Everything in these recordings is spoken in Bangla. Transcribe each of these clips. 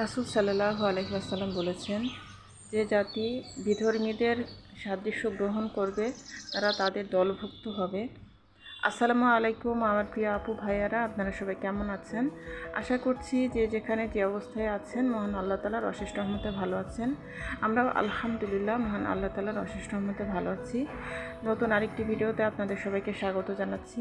রাসুল সাল্লাহ আলহিহাসাল্লাম বলেছেন, যে জাতি বিধর্মীদের সাদৃশ্য গ্রহণ করবে, তারা তাদের দলভুক্ত হবে। আসসালামু আলাইকুম আমার প্রিয় আপু ভাইয়ারা, আপনারা সবাই কেমন আছেন? আশা করছি যে যেখানে যে অবস্থায় আছেন, মহান আল্লাহ তালার অশেষ রহমতে ভালো আছেন। আমরাও আলহামদুলিল্লাহ মহান আল্লাহ তালার অশেষ রহমতে ভালো আছি। নতুন আরেকটি ভিডিওতে আপনাদের সবাইকে স্বাগত জানাচ্ছি।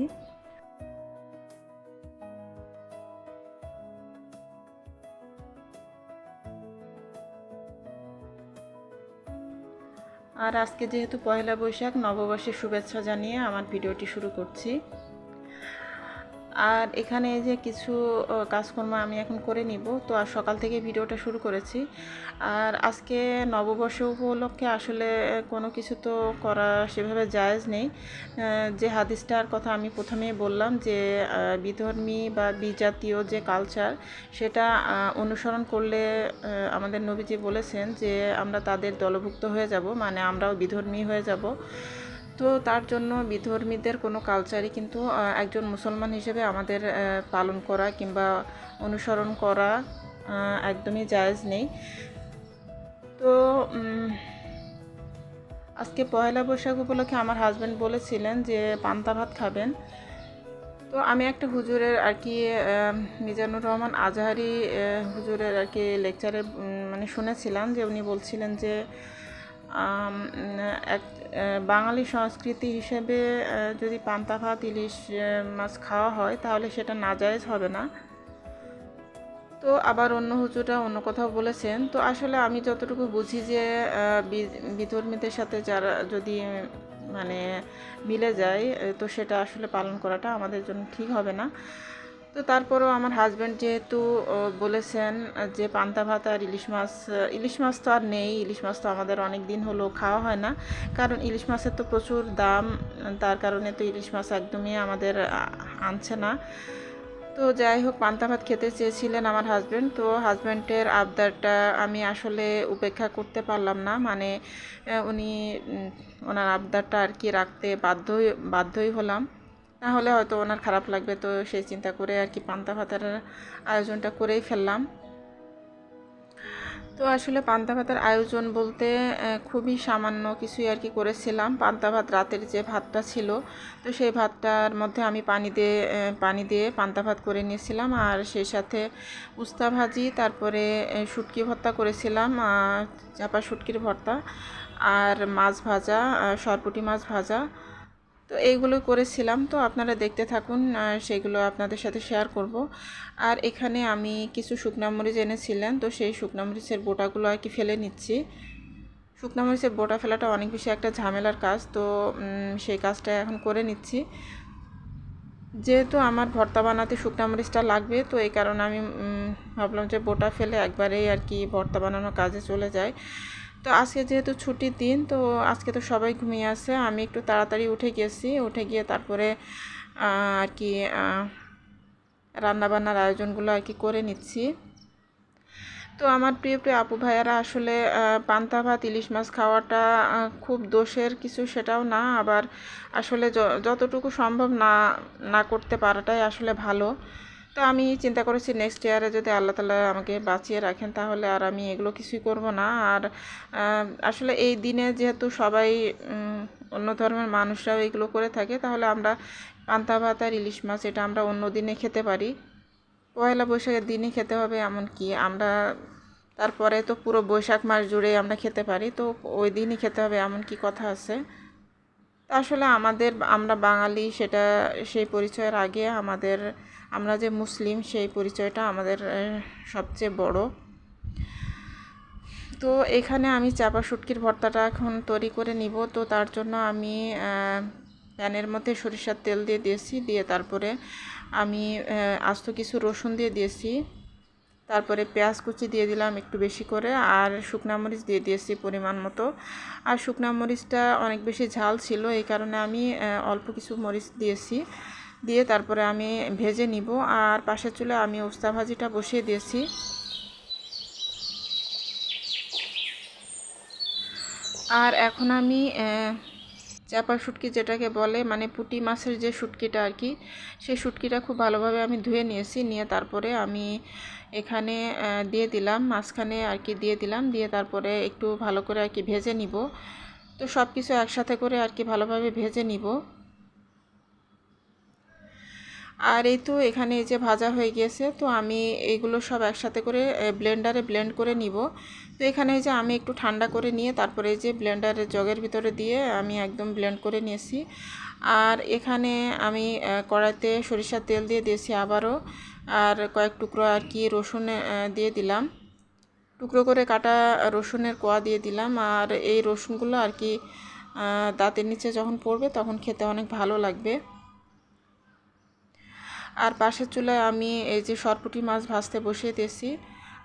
আর আজকে যেহেতু পয়লা বৈশাখ নববর্ষের শুভেচ্ছা জানিয়ে আমার ভিডিওটি শুরু করছি। আর এখানে যে কিছু কাজকর্ম আমি এখন করে নিব। তো আর সকাল থেকে ভিডিওটা শুরু করেছি। আর আজকে নববর্ষ উপলক্ষে আসলে কোনো কিছু তো করা সেভাবে জায়েজ নেই। যে হাদিসটার কথা আমি প্রথমেই বললাম যে বিধর্মী বা বিজাতীয় যে কালচার সেটা অনুসরণ করলে আমাদের নবীজি বলেছেন যে, আমরা তাদের দলভুক্ত হয়ে যাব মানে আমরাও বিধর্মী হয়ে যাব। তো তার জন্য বিধর্মীদের কোনো কালচারই কিন্তু একজন মুসলমান হিসেবে আমাদের পালন করা কিংবা অনুসরণ করা একদমই জায়েজ নেই। তো আজকে পয়লা বৈশাখ উপলক্ষে আমার হাজব্যান্ড বলেছিলেন যে, পান্তা ভাত খাবেন? তো আমি একটা হুজুরের আর কি মিজানুর রহমান আজহারি হুজুরের আর কি লেকচারে মানে শুনেছিলাম যে উনি বলছিলেন যে এক বাঙালি সংস্কৃতি হিসেবে যদি পান্তা ভাত, ইলিশ মাছ খাওয়া হয়, তাহলে সেটা নাজায়েজ হবে না। তো আবার অন্য হুজুরা অন্য কথাও বলেছেন। তো আসলে আমি যতটুকু বুঝি যে বিধর্মীদের সাথে যারা যদি মানে মিলে যায়, তো সেটা আসলে পালন করাটা আমাদের জন্য ঠিক হবে না। তো তারপরেও আমার হাজব্যান্ড যেহেতু বলেছেন যে পান্তা ভাত আর ইলিশ মাছ ইলিশ মাছ তো আর নেই, ইলিশ মাছ তো আমাদের অনেক দিন হলো খাওয়া হয় না। কারণ ইলিশ মাছের তো প্রচুর দাম, তার কারণে তো ইলিশ মাছ একদমই আমাদের আনছে না। তো যাই হোক, পান্তা ভাত খেতে চেয়েছিলেন আমার হাজব্যান্ড তো হাজব্যান্ডের আবদারটা আমি আসলে উপেক্ষা করতে পারলাম না। মানে উনি ওনার আবদারটা আর কি রাখতে বাধ্যই বাধ্যই হলাম। না হলে হয়তো ওনার খারাপ লাগবে, তো সেই চিন্তা করে আর কি পান্তা ভাতার আয়োজনটা করেই ফেললাম। তো আসলে পান্তা ভাতের আয়োজন বলতে খুবই সামান্য কিছুই আর কি করেছিলাম। পান্তা ভাত রাতের যে ভাতটা ছিল, তো সেই ভাতটার মধ্যে আমি পানি দিয়ে পানি দিয়ে পান্তা ভাত করে নিয়েছিলাম। আর সেই সাথে উস্তা ভাজি, তারপরে শুটকি ভর্তা করেছিলাম চাপা শুটকির ভর্তা, আর মাছ ভাজা সরপুঁটি মাছ ভাজা। তো এইগুলো করেছিলাম। তো আপনারা দেখতে থাকুন, আর সেগুলো আপনাদের সাথে শেয়ার করব। আর এখানে আমি কিছু শুকনা মরিচ এনেছিলেন তো সেই শুকনা মরিচের বোটাগুলো আর কি ফেলে নিচ্ছি। শুকনা মরিচের বোটা ফেলাটা অনেক বেশি একটা ঝামেলার কাজ, তো সেই কাজটা এখন করে নিচ্ছি। যেহেতু আমার ভর্তা বানাতে শুকনা মরিচটা লাগবে, তো এই কারণে আমি ভাবলাম যে বোটা ফেলে একবারেই আর কি ভর্তা বানানোর কাজে চলে যায় তো আজকে যেহেতু ছুটির দিন, তো আজকে তো সবাই ঘুমিয়ে আছে। আমি একটু তাড়াতাড়ি উঠে গেছি। উঠে গিয়ে তারপরে আর কি রান্নাবান্নার আয়োজনগুলো আর কি করে নিচ্ছি। তো আমার প্রিয় প্রিয় আপু ভাইয়ারা, আসলে পান্তা ভাত, ইলিশ মাছ খাওয়াটা খুব দোষের কিছু সেটাও না। আবার আসলে যতটুকু সম্ভব না না করতে পারাটাই আসলে ভালো। তো আমি চিন্তা করেছি নেক্সট ইয়ারে যদি আল্লাহ তালা আমাকে বাঁচিয়ে রাখেন, তাহলে আর আমি এগুলো কিছুই করব না। আর আসলে এই দিনে যেহেতু সবাই অন্য ধর্মের মানুষরাও এগুলো করে থাকে, তাহলে আমরা পান্তা ভাত আর ইলিশ মাছ এটা আমরা অন্য দিনে খেতে পারি। পয়লা বৈশাখের দিনই খেতে হবে এমন কি আমরা তারপরে তো পুরো বৈশাখ মাস জুড়ে আমরা খেতে পারি, তো ওই দিনই খেতে হবে এমন কি কথা আছে। আসলে আমাদের আমরা বাঙালি সেটা, সেই পরিচয়ের আগে আমাদের, আমরা যে মুসলিম সেই পরিচয়টা আমাদের সবচেয়ে বড়। তো এখানে আমি চাপা শুটকির ভর্তাটা এখন তৈরি করে নিব। তো তার জন্য আমি প্যানের মধ্যে সরিষার তেল দিয়ে দিয়েছি। দিয়ে তারপরে আমি আস্ত কিছু রসুন দিয়ে দিয়েছি। তারপরে পেঁয়াজ কুচি দিয়ে দিলাম একটু বেশি করে, আর শুকনা মরিচ দিয়ে দিয়েছি পরিমাণ মতো। আর শুকনা মরিচটা অনেক বেশি ঝাল ছিল, এই কারণে আমি অল্প কিছু মরিচ দিয়েছি। দিয়ে তারপরে আমি ভেজে নিব, আর পাশের চুলে আমি উস্তা ভাজিটা বসিয়ে দিয়েছি। আর এখন আমি চাপা শুটকি যেটাকে বলে মানে পুঁটি মাছের যে শুটকিটা আর কি, সেই শুটকিটা খুব ভালোভাবে আমি ধুয়ে নিয়েছি, নিয়ে তারপরে আমি এখানে দিয়ে দিলাম, মাঝখানে আর কি দিয়ে দিলাম, দিয়ে তারপরে একটু ভালো করে আর কি ভেজে নিব। তো সব কিছু একসাথে করে আর কি ভালোভাবে ভেজে নিব। আর এই তো এখানে এই যে ভাজা হয়ে গিয়েছে, তো আমি এইগুলো সব একসাথে করে ব্লেন্ডারে ব্লেন্ড করে নিব। তো এখানে যে আমি একটু ঠান্ডা করে নিয়ে তারপরে যে ব্লেন্ডারের জগের ভিতরে দিয়ে আমি একদম ব্লেন্ড করে নিয়েছি। আর এখানে আমি কড়াইতে সরিষার তেল দিয়ে দিয়েছি আবারও। আর কয়েক টুকরো আর কি রসুন দিয়ে দিলাম। টুকরো করে কাটা রসুনের কোয়া দিয়ে দিলাম। আর এই রসুনগুলো আর কি দাঁতের নিচে যখন পড়বে তখন খেতে অনেক ভালো লাগবে। আর পাশের চুলায় আমি এই যে সরপুটি মাছ ভাজতে বসিয়ে দিয়েছি।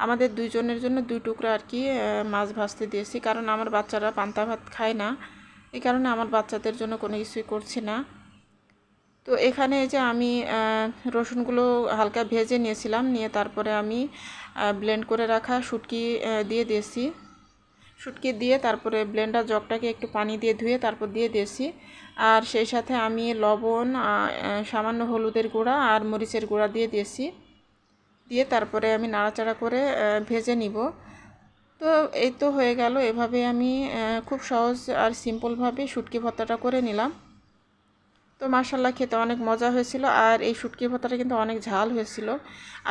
আমাদের দুইজনের জন্য দুই টুকরো আর কি মাছ ভাজতে দিয়েছি। কারণ আমার বাচ্চারা পান্তা ভাত খায় না। এই কারণে আমার বাচ্চাদের জন্য কোনো কিছুই করছি না। তো এখানে যে আমি রসুনগুলো হালকা ভেজে নিয়েছিলাম, নিয়ে তারপরে আমি ব্লেন্ড করে রাখা শুটকি দিয়ে দিয়েছি। শুটকি দিয়ে তারপরে ব্লেন্ডার জগটাকে একটু পানি দিয়ে ধুয়ে তারপর দিয়ে দিয়েছি। আর সেই সাথে আমি লবণ সামান্য হলুদের গুঁড়া আর মরিচের গুঁড়া দিয়ে দিয়েছি। দিয়ে তারপরে আমি নাড়াচাড়া করে ভেজে নিব। তো এই তো হয়ে গেল। এভাবে আমি খুব সহজ আর সিম্পলভাবে শুটকি ভর্তাটা করে নিলাম। তো মার্শাল্লাহ খেতে অনেক মজা হয়েছিল আর এই শুটকি ভর্তাটা কিন্তু অনেক ঝাল হয়েছিল।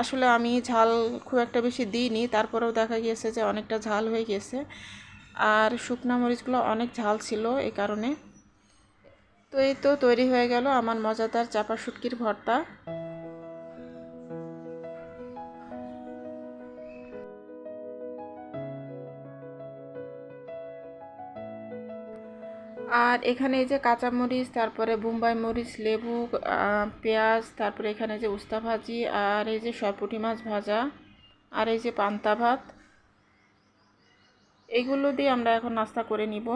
আসলে আমি ঝাল খুব একটা বেশি দিইনি, তারপরেও দেখা গিয়েছে যে অনেকটা ঝাল হয়ে গিয়েছে। আর শুকনা মরিচগুলো অনেক ঝাল ছিল এই কারণে। তো এই তো তৈরি হয়ে গেল আমার মজাদার চাপা শুটকির ভর্তা। আর এখানে এই যে কাঁচামরিচ, তারপরে বোম্বাই মরিচ, লেবু পেঁয়াজ, তারপরে এখানে যে উস্তা ভাজি আর এই যে সরপুঁটি মাছ ভাজা আর এই যে পান্তা ভাত। এগুলো দিয়ে আমরা এখন নাস্তা করে নিব।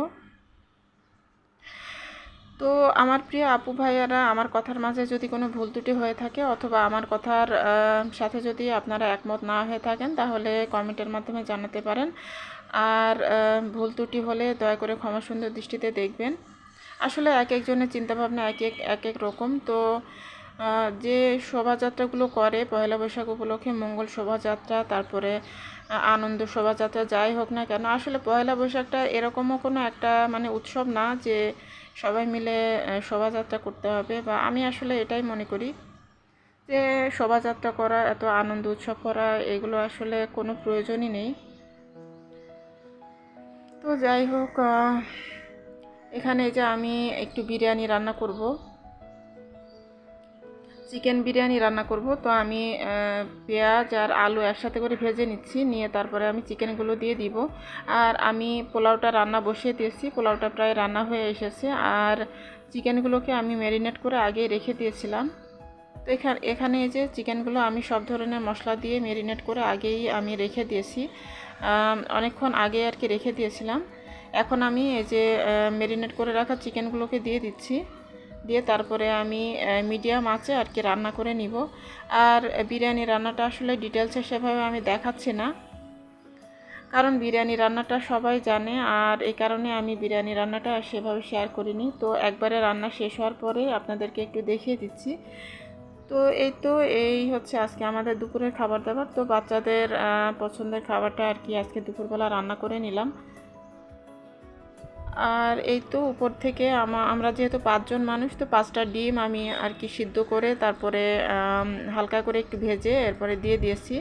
তো আমার প্রিয় আপু ভাইয়ারা, আমার কথার মাঝে যদি কোনো ভুল ত্রুটি হয়ে থাকে অথবা আমার কথার সাথে যদি আপনারা একমত না হয়ে থাকেন, তাহলে কমেন্টের মাধ্যমে জানাতে পারেন। আর ভুল ত্রুটি হলে দয়া করে ক্ষমা সুন্দর দৃষ্টিতে দেখবেন। আসলে এক একজনের চিন্তাভাবনা এক এক এক এক রকম। তো যে শোভাযাত্রাগুলো করে পয়লা বৈশাখ উপলক্ষে মঙ্গল শোভাযাত্রা, তারপরে আনন্দ শোভাযাত্রা, যাই হোক না কেন, আসলে পয়লা বৈশাখটা এরকমও কোনো একটা মানে উৎসব না যে সবাই মিলে শোভাযাত্রা করতে হবে বা আমি আসলে এটাই মনে করি যে শোভাযাত্রা করা, এত আনন্দ উৎসব করা, এগুলো আসলে কোনো প্রয়োজনই নেই। তো যাই হোক এখানে যে আমি একটু বিরিয়ানি রান্না করব। চিকেন বিরিয়ানি রান্না করব। তো আমি পেঁয়াজ আর আলু একসাথে করে ভেজে নিচ্ছি, নিয়ে তারপরে আমি চিকেনগুলো দিয়ে দিব। আর আমি পোলাওটা রান্না বসিয়ে দিয়েছি, পোলাওটা প্রায় রান্না হয়ে এসেছে। আর চিকেনগুলোকে আমি ম্যারিনেট করে আগে রেখে দিয়েছিলাম। তো এখানে এখানে যে চিকেনগুলো আমি সব ধরনের মশলা দিয়ে ম্যারিনেট করে আগেই আমি রেখে দিয়েছি। অনেকক্ষণ আগে আর কি রেখে দিয়েছিলাম। এখন আমি এই যে ম্যারিনেট করে রাখা চিকেনগুলোকে দিয়ে দিচ্ছি। দিয়ে তারপরে আমি মিডিয়াম আঁচে আর কি রান্না করে নিব। আর বিরিয়ানি রান্নাটা আসলে ডিটেলসে সেভাবে আমি দেখাচ্ছি না। কারণ বিরিয়ানি রান্নাটা সবাই জানে আর এই কারণে আমি বিরিয়ানি রান্নাটা সেভাবে শেয়ার করিনি। তো একবারে রান্না শেষ হওয়ার পরে আপনাদেরকে একটু দেখিয়ে দিচ্ছি। তো এই তো, এই হচ্ছে আজকে আমাদের দুপুরের খাবার দাবার। তো বাচ্চাদের পছন্দের খাবারটা আর কি আজকে দুপুরবেলা রান্না করে নিলাম। আর এই তো উপর থেকে আমা আমরা যেহেতু পাঁচজন মানুষ, তো পাঁচটা ডিম আমি আর কি সিদ্ধ করে তারপরে হালকা করে একটু ভেজে এরপরে দিয়ে দিয়েছি।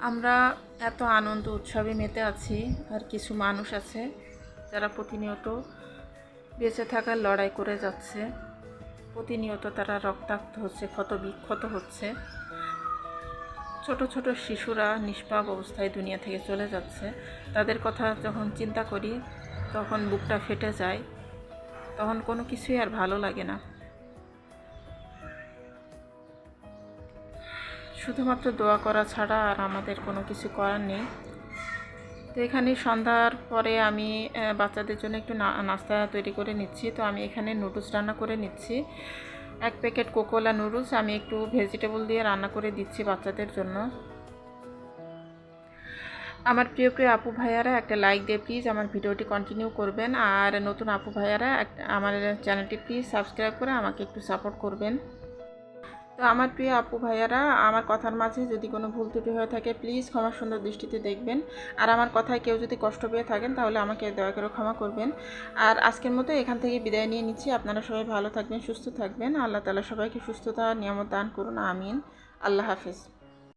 আমরা এত আনন্দ, উৎসবে মেতে আছি, আর কিছু মানুষ আছে যারা প্রতিনিয়ত বেঁচে থাকার লড়াই করে যাচ্ছে। প্রতিনিয়ত তারা রক্তাক্ত হচ্ছে ক্ষত বিক্ষত হচ্ছে। ছোট ছোট শিশুরা নিষ্পাপ অবস্থায় দুনিয়া থেকে চলে যাচ্ছে। তাদের কথা যখন চিন্তা করি, তখন বুকটা ফেটে যায়। তখন কোনো কিছুই আর ভালো লাগে না। শুধুমাত্র দোয়া করা ছাড়া আর আমাদের কোনো কিছু করার নেই। তো এখানে সন্ধ্যার পরে আমি বাচ্চাদের জন্য একটু নাস্তা তৈরি করে নিচ্ছি। তো আমি এখানে নুডলস রান্না করে নিচ্ছি। এক প্যাকেট কোকোলা নুডলস আমি একটু ভেজিটেবল দিয়ে রান্না করে দিচ্ছি বাচ্চাদের জন্য। আমার প্রিয় প্রিয় আপু ভাইয়ারা, একটা লাইক দিয়ে প্লিজ আমার ভিডিওটি কন্টিনিউ করবেন। আর নতুন আপু ভাইয়ারা আমার চ্যানেলটি প্লিজ সাবস্ক্রাইব করে আমাকে একটু সাপোর্ট করবেন। তো আমার প্রিয় আপু ভাইয়ারা, আমার কথার মাঝে যদি কোনো ভুল ত্রুটি হয়ে থাকে প্লিজ ক্ষমা সুন্দর দৃষ্টিতে দেখবেন। আর আমার কথায় কেউ যদি কষ্ট পেয়ে থাকেন, তাহলে আমাকে দয়া করে ক্ষমা করবেন। আর আজকের মতো এখান থেকে বিদায় নিয়ে নিচ্ছি। আপনারা সবাই ভালো থাকবেন, সুস্থ থাকবেন। আল্লাহ তালা সবাইকে সুস্থতা, নিয়ামত দান করুন। আমিন। আল্লাহ হাফিজ।